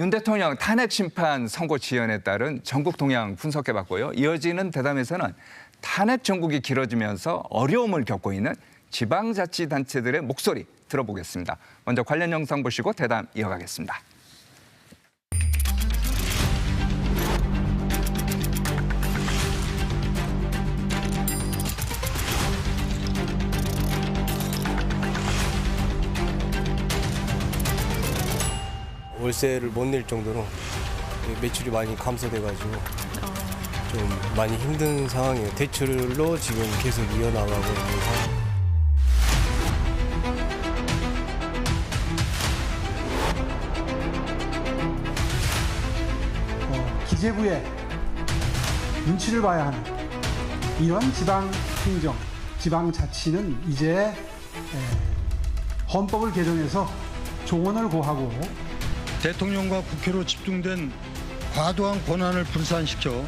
윤 대통령 탄핵 심판 선고 지연에 따른 전국 동향 분석해봤고요. 이어지는 대담에서는 탄핵 전국이 길어지면서 어려움을 겪고 있는 지방자치단체들의 목소리 들어보겠습니다. 먼저 관련 영상 보시고 대담 이어가겠습니다. 월세를 못 낼 정도로 매출이 많이 감소돼가지고 좀 많이 힘든 상황이에요. 대출로 지금 계속 이어나가고 있는 상황. 어, 기재부의 눈치를 봐야 하는 이런 지방 행정, 지방 자치는 이제 에, 헌법을 개정해서 조언을 고하고 대통령과 국회로 집중된 과도한 권한을 분산시켜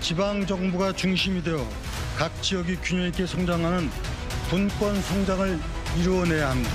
지방 정부가 중심이 되어 각 지역이 균형 있게 성장하는 분권 성장을 이루어내야 합니다.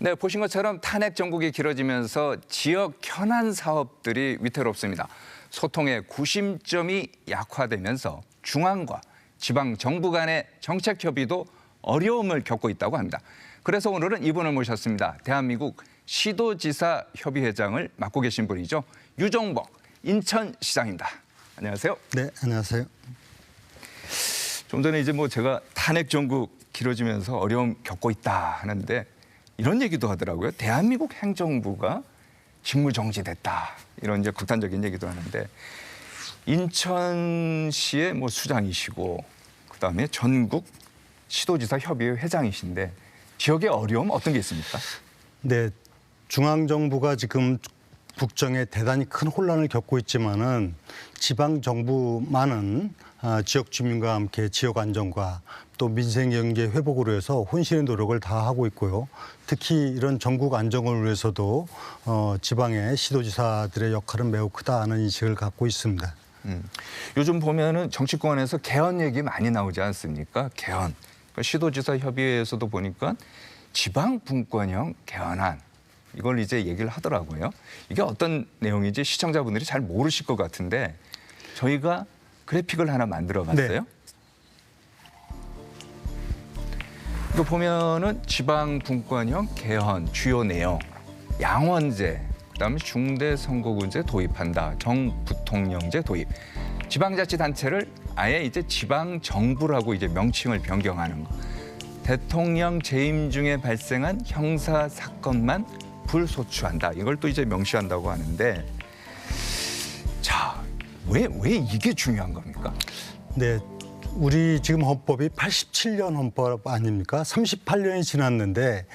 네, 보신 것처럼 탄핵 전국이 길어지면서 지역 현안 사업들이 위태롭습니다. 소통의 구심점이 약화되면서 중앙과 지방 정부 간의 정책 협의도 어려움을 겪고 있다고 합니다. 그래서 오늘은 이분을 모셨습니다. 대한민국 시도지사 협의회장을 맡고 계신 분이죠. 유정복 인천시장입니다. 안녕하세요. 네, 안녕하세요. 좀 전에 이제 뭐 제가 탄핵 전국 길어지면서 어려움 겪고 있다 하는데 이런 얘기도 하더라고요. 대한민국 행정부가 직무 정지됐다. 이런 이제 극단적인 얘기도 하는데 인천시의 뭐 수장이시고 그다음에 전국 시도지사 협의회 회장이신데 지역의 어려움 어떤 게 있습니까? 네, 중앙 정부가 지금 국정에 대단히 큰 혼란을 겪고 있지만은 지방 정부만은 아, 지역 주민과 함께 지역 안정과 또 민생 경제 회복으로 해서 혼신의 노력을 다 하고 있고요. 특히 이런 전국 안정을 위해서도 어, 지방의 시도지사들의 역할은 매우 크다는 인식을 갖고 있습니다. 음. 요즘 보면은 정치권에서 개헌 얘기 많이 나오지 않습니까? 개헌. 그러니까 시도지사 협의회에서도 보니까 지방 분권형 개헌안 이걸 이제 얘기를 하더라고요. 이게 어떤 내용인지 시청자분들이 잘 모르실 것 같은데 저희가 그래픽을 하나 만들어 봤어요. 네. 이거 보면은 지방 분권형 개헌 주요 내용. 양원제 그다음에 중대 선거구제 도입한다. 정부통령제 도입. 지방자치단체를 아예 이제 지방 정부라고 이제 명칭을 변경하는 거. 대통령 재임 중에 발생한 형사 사건만 불소추한다. 이걸 또 이제 명시한다고 하는데 자 왜 왜 이게 중요한 겁니까? 네. 우리 지금 헌법이 87년 헌법 아닙니까? 38년이 지났는데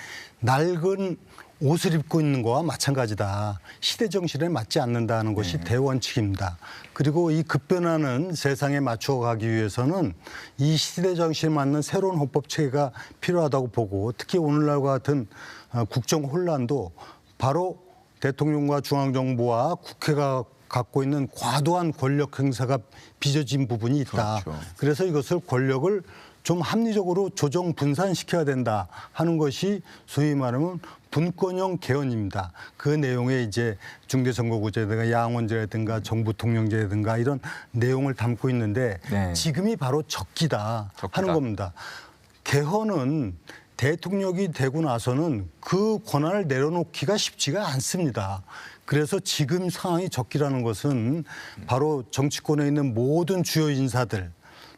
낡은 옷을 입고 있는 거와 마찬가지다. 시대 정신에 맞지 않는다는 것이 대원칙입니다. 그리고 이 급변하는 세상에 맞춰가기 위해서는 이 시대 정신에 맞는 새로운 헌법 체계가 필요하다고 보고 특히 오늘날과 같은 어, 국정 혼란도 바로 대통령과 중앙정부와 국회가 갖고 있는 과도한 권력 행사가 빚어진 부분이 있다. 그렇죠. 그래서 이것을 권력을 좀 합리적으로 조정 분산시켜야 된다 하는 것이 소위 말하면 분권형 개헌입니다. 그 내용에 이제 중대선거구제라든가 양원제라든가 정부통령제라든가 이런 내용을 담고 있는데 네. 지금이 바로 적기다, 적기다. 하는 겁니다. 개헌은 대통령이 되고 나서는 그 권한을 내려놓기가 쉽지가 않습니다. 그래서 지금 상황이 적기라는 것은 바로 정치권에 있는 모든 주요 인사들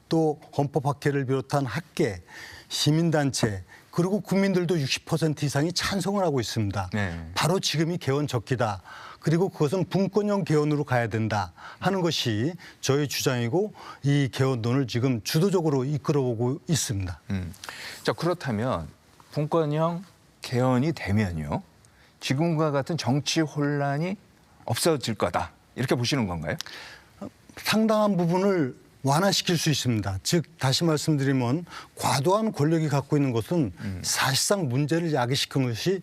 또 헌법학회를 비롯한 학계, 시민단체 그리고 국민들도 60% 이상이 찬성을 하고 있습니다. 네. 바로 지금이 개헌 적기다. 그리고 그것은 분권형 개헌으로 가야 된다 하는 것이 저희 주장이고 이 개헌론을 지금 주도적으로 이끌어오고 있습니다. 음. 자 그렇다면 분권형 개헌이 되면요 지금과 같은 정치 혼란이 없어질 거다 이렇게 보시는 건가요? 상당한 부분을 완화시킬 수 있습니다. 즉 다시 말씀드리면 과도한 권력이 갖고 있는 것은 사실상 문제를 야기시킨 것이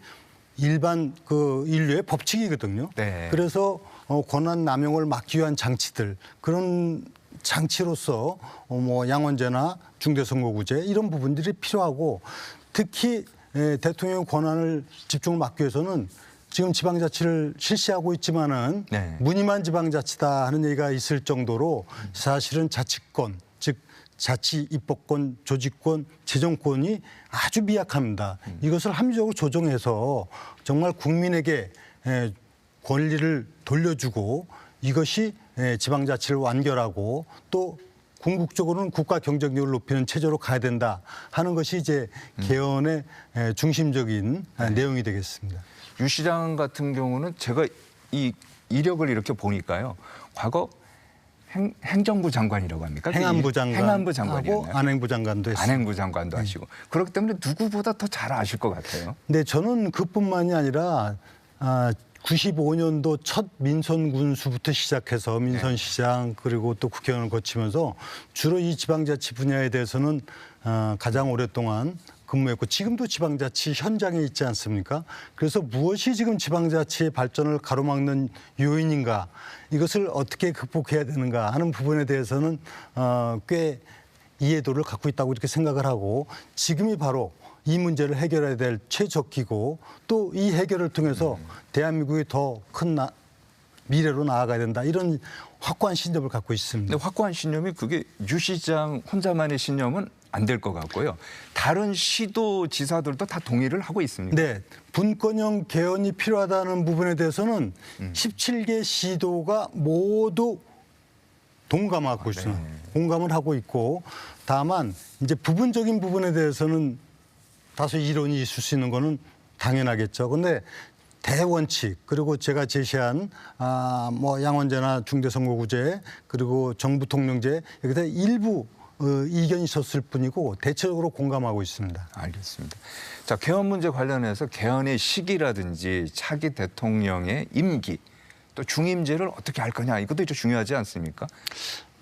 일반 그 인류의 법칙이거든요. 네. 그래서 어, 권한 남용을 막기 위한 장치들 그런 장치로서 어, 뭐 양원제나 중대선거구제 이런 부분들이 필요하고 특히 에, 대통령 권한을 집중을 막기 위해서는 지금 지방자치를 실시하고 있지만은 네. 무늬만 지방자치다 하는 얘기가 있을 정도로 사실은 자치권 즉 자치 입법권, 조직권, 재정권이 아주 미약합니다. 이것을 합리적으로 조정해서 정말 국민에게 에, 권리를 돌려주고 이것이 에, 지방자치를 완결하고 또 궁극적으로는 국가 경쟁력을 높이는 체제로 가야 된다 하는 것이 이제 개헌의 에, 중심적인 아, 내용이 되겠습니다. 유 시장 같은 경우는 제가 이 이력을 이렇게 보니까요. 과거 행, 행정부 장관이라고 합니까? 행안부 장관 행안부 장관이었나요? 안행부 장관도 했습니다. 안행부 장관도 하시고 그렇기 때문에 누구보다 더 잘 아실 것 같아요. 네, 저는 그뿐만이 아니라 아, 95년도 첫 민선 군수부터 시작해서 민선 시장 그리고 또 국회의원을 거치면서 주로 이 지방자치 분야에 대해서는 아, 가장 오랫동안 근무했고 지금도 지방자치 현장에 있지 않습니까? 그래서 무엇이 지금 지방자치의 발전을 가로막는 요인인가 이것을 어떻게 극복해야 되는가 하는 부분에 대해서는 어, 꽤 이해도를 갖고 있다고 이렇게 생각을 하고 지금이 바로 이 문제를 해결해야 될 최적기고 또 이 해결을 통해서 대한민국이 더 큰 미래로 나아가야 된다 이런 확고한 신념을 갖고 있습니다. 근데 확고한 신념이 그게 유 시장 혼자만의 신념은 안 될 것 같고요. 다른 시도 지사들도 다 동의를 하고 있습니다. 네, 분권형 개헌이 필요하다는 부분에 대해서는 17개 시도가 모두 동감하고 있습니다. 공감을 하고 있고 다만 이제 부분적인 부분에 대해서는 다소 이론이 있을 수 있는 거는 당연하겠죠. 근데 대원칙 그리고 제가 제시한 아 뭐 양원제나 중대선거구제 그리고 정부 통령제 여기다 일부 어, 이견이 있었을 뿐이고 대체적으로 공감하고 있습니다. 알겠습니다. 자, 개헌 문제 관련해서 개헌의 시기라든지 차기 대통령의 임기 또 중임제를 어떻게 할 거냐 이것도 좀 중요하지 않습니까?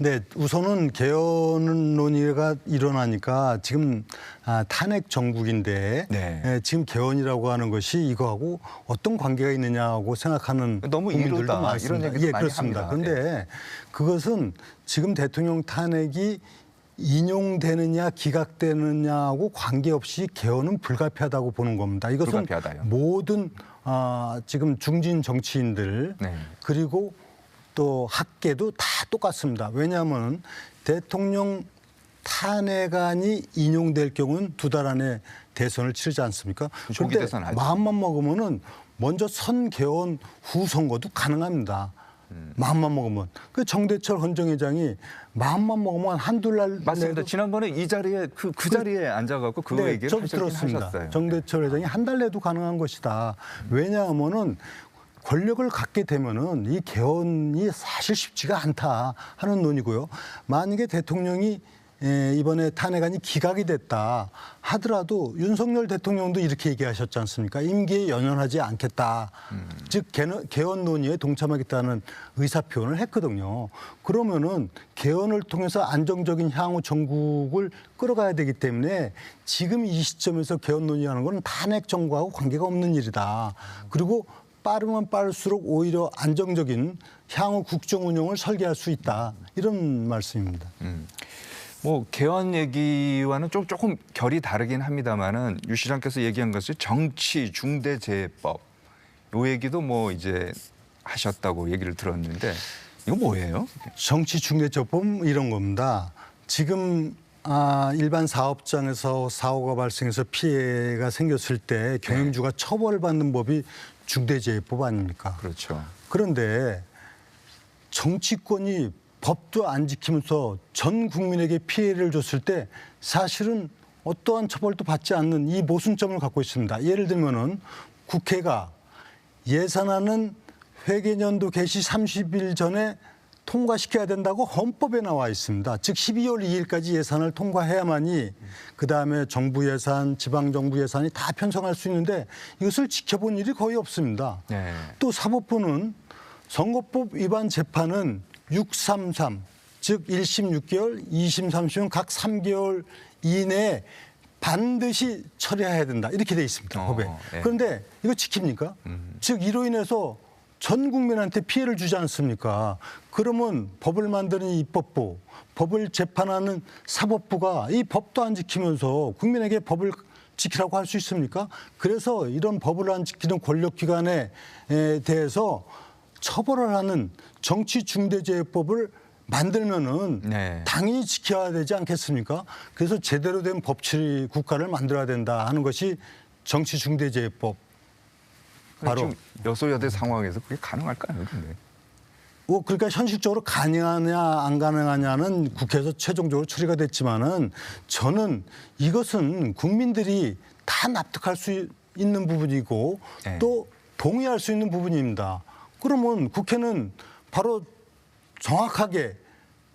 네, 우선은 개헌 논의가 일어나니까 지금 아, 탄핵 정국인데 네. 에, 지금 개헌이라고 하는 것이 이거하고 어떤 관계가 있느냐고 생각하는 너무 국민들도 이루다, 많습니다. 이런 얘기도 예, 많이 그렇습니다. 합니다. 그런데 그것은 지금 대통령 탄핵이 인용되느냐 기각되느냐하고 관계없이 개헌은 불가피하다고 보는 겁니다. 이것은 불가피하다요. 모든 아, 지금 중진 정치인들 네. 그리고 또 학계도 다 똑같습니다. 왜냐하면 대통령 탄핵안이 인용될 경우는 두 달 안에 대선을 치르지 않습니까? 조기 그런데 대선. 마음만 먹으면은 먼저 선 개헌 후 선거도 가능합니다. 음. 마음만 먹으면 그 정대철 헌정회장이 마음만 먹으면 한두 날 맞습니다. 지난번에 이 자리에 그, 그 자리에 앉아갖고 그 네, 얘기를 들었습니다. 하셨어요. 정대철 회장이 한 달 내도 가능한 것이다. 왜냐하면은 권력을 갖게 되면은 이 개헌이 사실 쉽지가 않다 하는 논이고요. 만약에 대통령이 에, 이번에 탄핵안이 기각이 됐다 하더라도 윤석열 대통령도 이렇게 얘기하셨지 않습니까? 임기에 연연하지 않겠다. 즉 개헌, 개헌 논의에 동참하겠다는 의사 표현을 했거든요. 그러면은 개헌을 통해서 안정적인 향후 전국을 끌어가야 되기 때문에 지금 이 시점에서 개헌 논의하는 것은 탄핵 정부하고 관계가 없는 일이다. 그리고 빠르면 빠를수록 오히려 안정적인 향후 국정 운영을 설계할 수 있다. 이런 말씀입니다. 뭐 개헌 얘기와는 좀 조금 결이 다르긴 합니다만은 유 시장께서 얘기한 것이 정치 중대재해법 요 얘기도 뭐 이제 하셨다고 얘기를 들었는데 이거 뭐예요? 정치 중대처법 이런 겁니다. 지금 아, 일반 사업장에서 사고가 발생해서 피해가 생겼을 때 경영주가 처벌을 받는 법이 중대재해법 아닙니까? 그렇죠. 그런데 정치권이 법도 안 지키면서 전 국민에게 피해를 줬을 때 사실은 어떠한 처벌도 받지 않는 이 모순점을 갖고 있습니다. 예를 들면은 국회가 예산안은 회계년도 개시 30일 전에 통과시켜야 된다고 헌법에 나와 있습니다. 즉 12월 2일까지 예산을 통과해야만이 그 다음에 정부 예산, 지방 정부 예산이 다 편성할 수 있는데 이것을 지켜본 일이 거의 없습니다. 네. 또 사법부는 선거법 위반 재판은 633, 즉 1심 6개월, 2심 3심은 각 3개월 이내에 반드시 처리해야 된다. 이렇게 돼 있습니다. 어, 법에. 예. 그런데 이거 지킵니까? 즉 이로 인해서 전 국민한테 피해를 주지 않습니까? 그러면 법을 만드는 입법부, 법을 재판하는 사법부가 이 법도 안 지키면서 국민에게 법을 지키라고 할 수 있습니까? 그래서 이런 법을 안 지키는 권력기관에 에 대해서 처벌을 하는 정치중대재해법을 만들면은 네. 당연히 지켜야 되지 않겠습니까? 그래서 제대로 된 법치 국가를 만들어야 된다 하는 것이 정치중대재해법. 바로 여소야대 상황에서 그게 가능할까요? 근데 뭐 그러니까 현실적으로 가능하냐 안 가능하냐는 국회에서 최종적으로 처리가 됐지만은 저는 이것은 국민들이 다 납득할 수 있는 부분이고 네. 또 동의할 수 있는 부분입니다. 그러면 국회는 바로 정확하게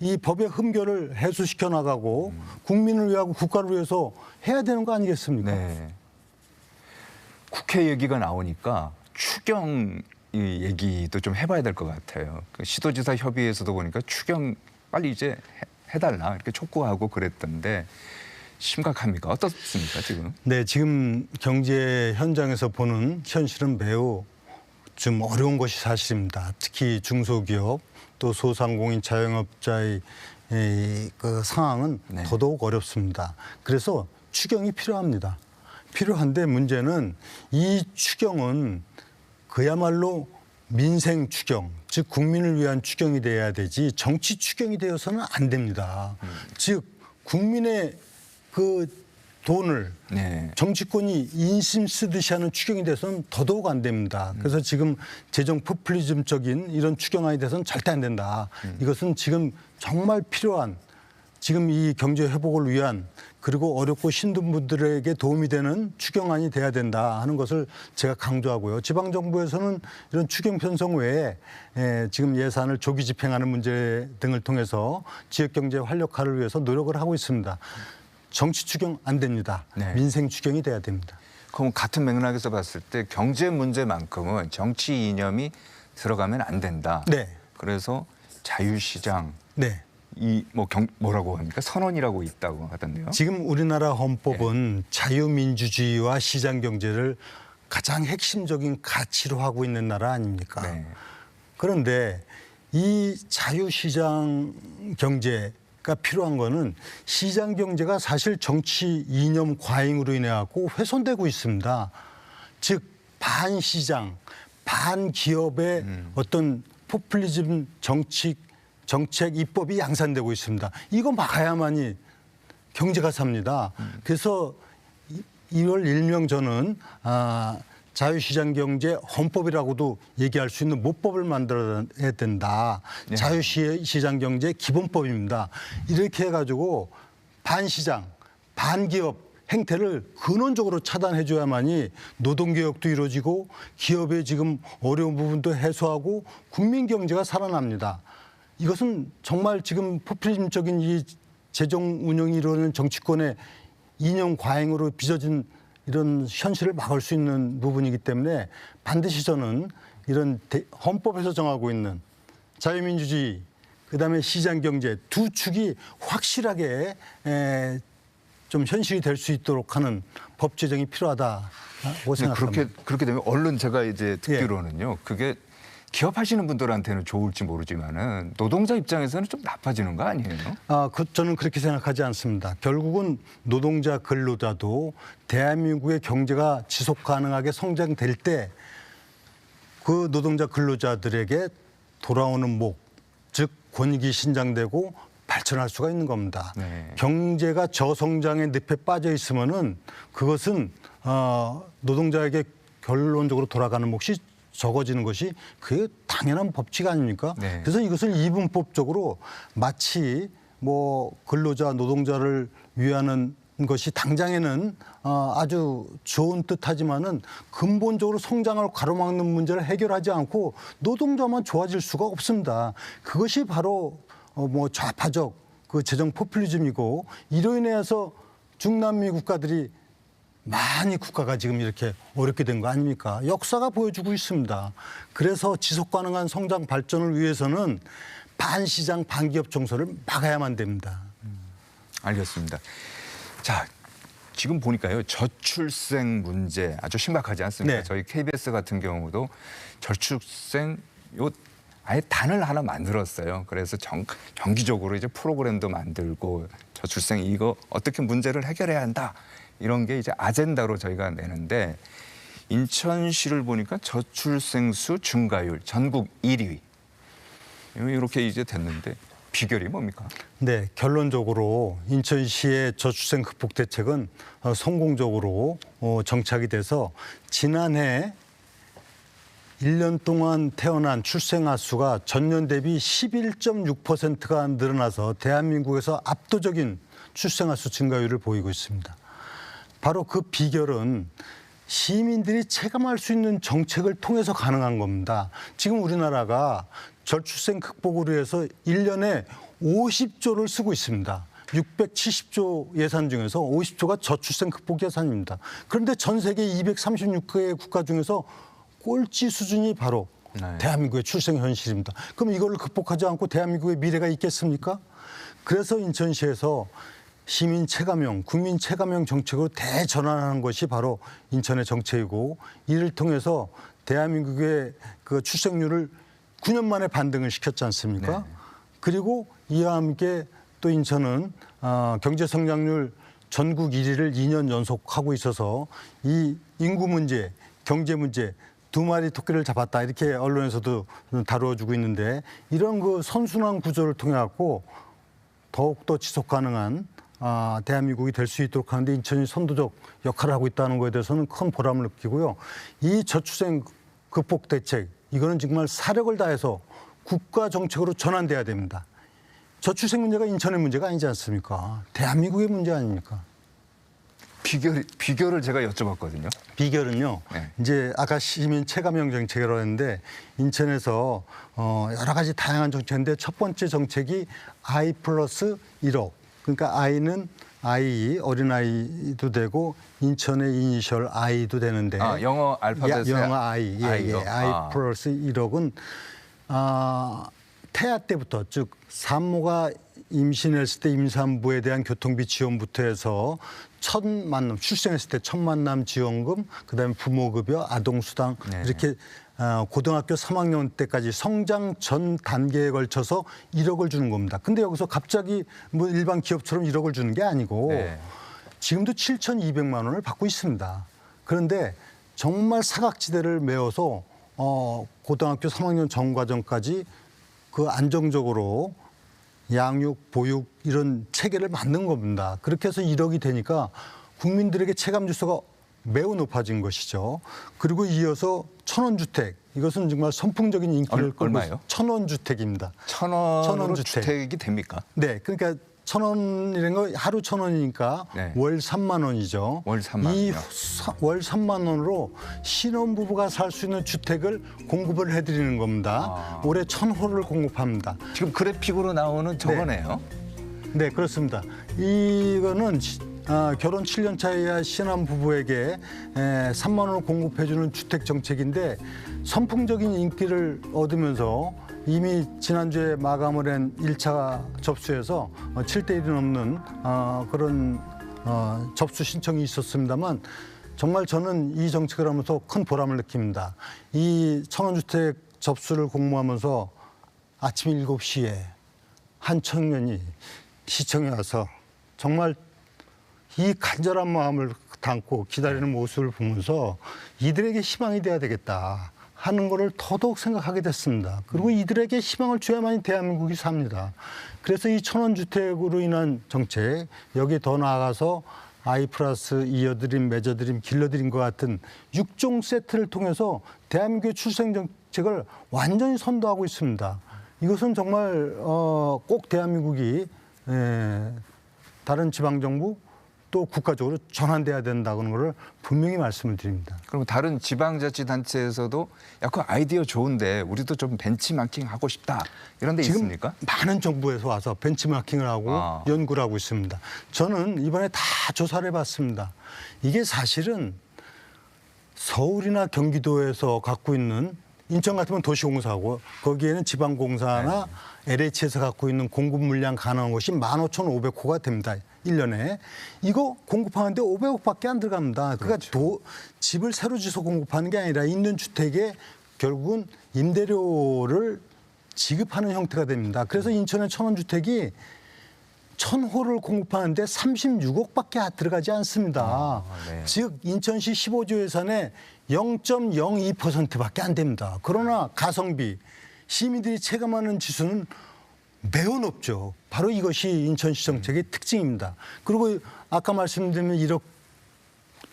이 법의 흠결을 해소시켜 나가고 국민을 위하고 국가를 위해서 해야 되는 거 아니겠습니까? 네. 국회 얘기가 나오니까 추경 이 얘기도 좀 해봐야 될 것 같아요. 그 시도지사 협의회에서도 보니까 추경 빨리 이제 해- 해달라 이렇게 촉구하고 그랬던데 심각합니까? 어떻습니까 지금? 네, 지금 경제 현장에서 보는 현실은 매우 좀 어려운 것이 사실입니다. 특히 중소기업 또 소상공인 자영업자의 이, 그 상황은 네. 더더욱 어렵습니다. 그래서 추경이 필요합니다. 필요한데 문제는 이 추경은 그야말로 민생 추경, 즉 국민을 위한 추경이 돼야 되지 정치 추경이 되어서는 안 됩니다. 즉 국민의 그 돈을 네. 정치권이 인심 쓰듯이 하는 추경이 돼서는 더더욱 안 됩니다. 그래서 지금 재정 포퓰리즘적인 이런 추경안이 돼서는 절대 안 된다. 이것은 지금 정말 필요한 지금 이 경제 회복을 위한 그리고 어렵고 힘든 분들에게 도움이 되는 추경안이 돼야 된다 하는 것을 제가 강조하고요. 지방 정부에서는 이런 추경 편성 외에 에, 지금 예산을 조기 집행하는 문제 등을 통해서 지역 경제 활력화를 위해서 노력을 하고 있습니다. 정치 추경 안 됩니다. 네. 민생 추경이 돼야 됩니다. 그럼 같은 맥락에서 봤을 때 경제 문제만큼은 정치 이념이 들어가면 안 된다. 네. 그래서 자유시장 네. 이뭐경 뭐라고 합니까? 선언이라고 있다고 하던데요. 지금 우리나라 헌법은 자유민주주의와 시장 경제를 가장 핵심적인 가치로 하고 있는 나라 아닙니까? 네. 그런데 이 자유시장 경제가 필요한 거는 시장 경제가 사실 정치 이념 과잉으로 인해 갖고 훼손되고 있습니다. 즉 반시장, 반기업의 어떤 포퓰리즘 정치 정책 입법이 양산되고 있습니다. 이거 막아야만이 경제가 삽니다. 그래서 이- 이월 일명 저는 아, 자유시장 경제 헌법이라고도 얘기할 수 있는 모법을 만들어야 된다. 네. 자유시장 경제 기본법입니다. 이렇게 해가지고 반시장, 반기업 행태를 근원적으로 차단해 줘야만이 노동개혁도 이루어지고 기업의 지금 어려운 부분도 해소하고 국민 경제가 살아납니다. 이것은 정말 지금 포퓰리즘적인 이 재정 운영이 이루어지는 정치권의 이념 과잉으로 빚어진 이런 현실을 막을 수 있는 부분이기 때문에 반드시 저는 이런 대- 헌법에서 정하고 있는 자유민주주의 그다음에 시장 경제 두 축이 확실하게 에, 좀 현실이 될 수 있도록 하는 법 제정이 필요하다고 근데 생각합니다. 그렇게 그렇게 되면 언론 제가 이제 듣기로는요. 그게 기업하시는 분들한테는 좋을지 모르지만은 노동자 입장에서는 좀 나빠지는 거 아니에요? 아, 그, 저는 그렇게 생각하지 않습니다. 결국은 노동자 근로자도 대한민국의 경제가 지속 가능하게 성장될 때 그 노동자 근로자들에게 돌아오는 목, 즉 권익이 신장되고 발전할 수가 있는 겁니다. 네. 경제가 저성장의 늪에 빠져 있으면은 그것은 어, 노동자에게 결론적으로 돌아가는 몫이 적어지는 것이 그게 당연한 법칙 아닙니까? 네. 그래서 이것을 이분법적으로 마치 뭐 근로자 노동자를 위하는 것이 당장에는 어, 아주 좋은 뜻하지만은 근본적으로 성장을 가로막는 문제를 해결하지 않고 노동자만 좋아질 수가 없습니다. 그것이 바로 어, 뭐 좌파적 그 재정 포퓰리즘이고 이로 인해서 중남미 국가들이 많이 국가가 지금 이렇게 어렵게 된 거 아닙니까? 역사가 보여주고 있습니다. 그래서 지속 가능한 성장 발전을 위해서는 반시장 반기업 정서를 막아야만 됩니다. 알겠습니다. 자, 지금 보니까요 저출생 문제 아주 심각하지 않습니까? 네. 저희 KBS 같은 경우도 저출생 요 아예 단을 하나 만들었어요. 그래서 정, 정기적으로 이제 프로그램도 만들고 저출생 이거 어떻게 문제를 해결해야 한다 이런 게 이제 아젠다로 저희가 내는데 인천시를 보니까 저출생 수 증가율 전국 1위 이렇게 이제 됐는데 비결이 뭡니까? 네, 결론적으로 인천시의 저출생 극복 대책은 어, 성공적으로 어, 정착이 돼서 지난해 1년 동안 태어난 출생아 수가 전년 대비 11.6%가 늘어나서 대한민국에서 압도적인 출생아 수 증가율을 보이고 있습니다. 바로 그 비결은 시민들이 체감할 수 있는 정책을 통해서 가능한 겁니다. 지금 우리나라가 저출생 극복을 위해서 1년에 50조를 쓰고 있습니다. 670조 예산 중에서 50조가 저출생 극복 예산입니다. 그런데 전 세계 236개 국가 중에서 꼴찌 수준이 바로 네. 대한민국의 출생 현실입니다. 그럼 이걸 극복하지 않고 대한민국의 미래가 있겠습니까? 그래서 인천시에서 시민 체감형, 국민 체감형 정책으로 대전환하는 것이 바로 인천의 정책이고 이를 통해서 대한민국의 그 출생률을 9년 만에 반등을 시켰지 않습니까? 네. 그리고 이와 함께 또 인천은 어, 경제 성장률 전국 1위를 2년 연속 하고 있어서 이 인구 문제, 경제 문제 두 마리 토끼를 잡았다 이렇게 언론에서도 다루어주고 있는데 이런 그 선순환 구조를 통해 갖고 더욱 더 지속 가능한 아, 대한민국이 될 수 있도록 하는데 인천이 선도적 역할을 하고 있다는 것에 대해서는 큰 보람을 느끼고요. 이 저출생 극복 대책 이거는 정말 사력을 다해서 국가 정책으로 전환돼야 됩니다. 저출생 문제가 인천의 문제가 아니지 않습니까? 대한민국의 문제 아닙니까? 비결 비결을 제가 여쭤봤거든요. 비결은요. 네. 이제 아까 시민 체감형 정책이라고 했는데 인천에서 어 여러 가지 다양한 정책인데 첫 번째 정책이 아이 플러스 1억. 그러니까 아이는 아이 어린 아이도 되고 인천의 이니셜 아이도 되는데 아, 영어 알파벳의 야- 영어 아이 예, 아이요? 예. 아이 아. 플러스 1억은 아, 태아 때부터 즉 산모가 임신했을 때 임산부에 대한 교통비 지원부터 해서 첫 만남 출생했을 때 첫 만남 지원금 그다음에 부모급여 아동수당 네. 이렇게 어, 고등학교 3학년 때까지 성장 전 단계에 걸쳐서 1억을 주는 겁니다. 근데 여기서 갑자기 뭐 일반 기업처럼 1억을 주는 게 아니고 네. 지금도 7,200만 원을 받고 있습니다. 그런데 정말 사각지대를 메워서 어, 고등학교 3학년 전 과정까지 그 안정적으로 양육, 보육 이런 체계를 만든 겁니다. 그렇게 해서 1억이 되니까 국민들에게 체감 지수가 매우 높아진 것이죠. 그리고 이어서 천원 주택 이것은 정말 선풍적인 인기를 얼- 끌고 얼마예요? 천원 주택입니다. 천 원으로 천원 주택. 주택이 됩니까? 네, 그러니까 천 원이라는 거 하루 천 원이니까 네. 월 3만 원이죠. 월 3만 이 원이요? 사- 월 3만 원으로 신혼 부부가 살 수 있는 주택을 공급을 해 드리는 겁니다. 아. 올해 천 호를 공급합니다. 지금 그래픽으로 나오는 저거네요. 네, 그렇습니다. 이거는 시- 아, 결혼 7년 차이야 신혼 부부에게 에, 3만 원을 공급해주는 주택 정책인데 선풍적인 인기를 얻으면서 이미 지난주에 마감을 한 1차 접수에서 어, 7대 1이 넘는 어, 그런 어, 접수 신청이 있었습니다만 정말 저는 이 정책을 하면서 큰 보람을 느낍니다. 이 천원주택 접수를 공모하면서 아침 7시에 한 청년이 시청에 와서 정말 이 간절한 마음을 담고 기다리는 모습을 보면서 이들에게 희망이 돼야 되겠다 하는 것을 더더욱 생각하게 됐습니다. 그리고 이들에게 희망을 줘야만이 대한민국이 삽니다. 그래서 이 천원 주택으로 인한 정책, 여기 더 나아가서 아이 플러스 이어드림, 맺어드림, 길러드림 것 같은 육종 세트를 통해서 대한민국의 출생 정책을 완전히 선도하고 있습니다. 이것은 정말 어, 꼭 대한민국이 에, 다른 지방 정부 또 국가적으로 전환돼야 된다는 것을 분명히 말씀을 드립니다. 그럼 다른 지방자치단체에서도 야, 그 아이디어 좋은데 우리도 좀 벤치마킹 하고 싶다 이런 데 지금 있습니까? 많은 정부에서 와서 벤치마킹을 하고 아. 연구를 하고 있습니다. 저는 이번에 다 조사를 해봤습니다. 이게 사실은 서울이나 경기도에서 갖고 있는 인천 같으면 도시공사고 거기에는 지방공사나 LH에서 갖고 있는 공급 물량 가능한 곳이 15,500호가 됩니다. 일년에 이거 공급하는데 500억밖에 안 들어갑니다. 그러니까 도, 집을 새로 지서 공급하는 게 아니라 있는 주택에 결국은 임대료를 지급하는 형태가 됩니다. 그래서 인천의 천원 주택이 천호를 공급하는데 36억밖에 들어가지 않습니다. 네. 즉 인천시 15조 예산의 0.02%밖에 안 됩니다. 그러나 가성비 시민들이 체감하는 지수는 매우 높죠. 바로 이것이 인천시 정책의 특징입니다. 그리고 아까 말씀드린 1억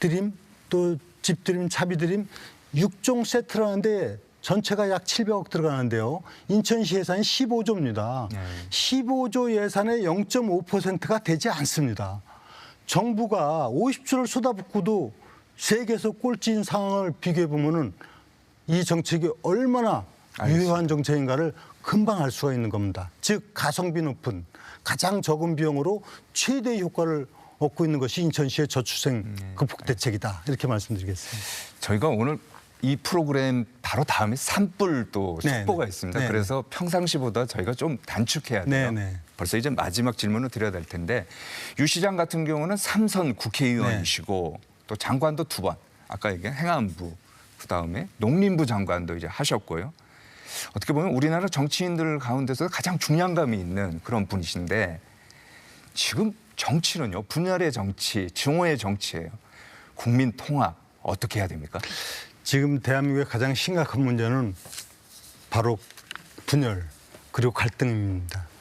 드림 또 집 드림 차비 드림 6종 세트라는데 전체가 약 700억 들어가는데요. 인천시 예산이 15조입니다. 15조 예산의 0.5%가 되지 않습니다. 정부가 50조를 쏟아붓고도 세계에서 꼴찌인 상황을 비교해 보면은 이 정책이 얼마나 유효한 정책인가를 금방 알 수가 있는 겁니다. 즉 가성비 높은 가장 적은 비용으로 최대의 효과를 얻고 있는 것이 인천시의 저출생 극복 대책이다 이렇게 말씀드리겠습니다. 저희가 오늘 이 프로그램 바로 다음에 산불 또 네, 속보가 네. 있습니다. 네, 그래서 평상시보다 저희가 좀 단축해야 돼요. 네, 네. 벌써 이제 마지막 질문을 드려야 될 텐데 유 시장 같은 경우는 삼선 국회의원이시고 네. 또 장관도 두 번. 아까 얘기한 행안부 그다음에 농림부 장관도 이제 하셨고요. 어떻게 보면 우리나라 정치인들 가운데서 가장 중량감이 있는 그런 분이신데 지금 정치는요 분열의 정치, 증오의 정치예요. 국민 통합 어떻게 해야 됩니까? 지금 대한민국의 가장 심각한 문제는 바로 분열 그리고 갈등입니다.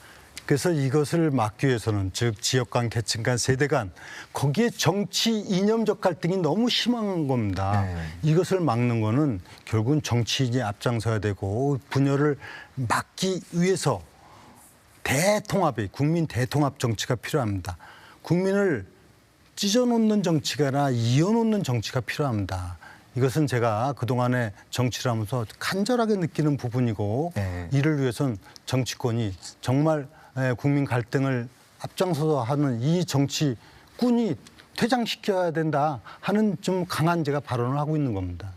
그래서 이것을 막기 위해서는 즉 지역 간, 계층 간, 세대 간 거기에 정치 이념적 갈등이 너무 심한 겁니다. 네. 이것을 막는 거는 결국은 정치인이 앞장서야 되고 분열을 막기 위해서 대통합의 국민 대통합 정치가 필요합니다. 국민을 찢어놓는 정치가 아니라 이어놓는 정치가 필요합니다. 이것은 제가 그동안에 정치를 하면서 간절하게 느끼는 부분이고 네. 이를 위해선 정치권이 정말 에, 국민 갈등을 앞장서서 하는 이 정치꾼이 퇴장시켜야 된다 하는 좀 강한 제가 발언을 하고 있는 겁니다.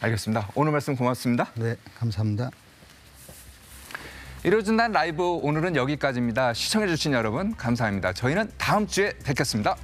알겠습니다. 오늘 말씀 고맙습니다. 네, 감사합니다. 난 라이브 오늘은 여기까지입니다. 시청해주신 여러분 감사합니다. 저희는 다음 주에 뵙겠습니다.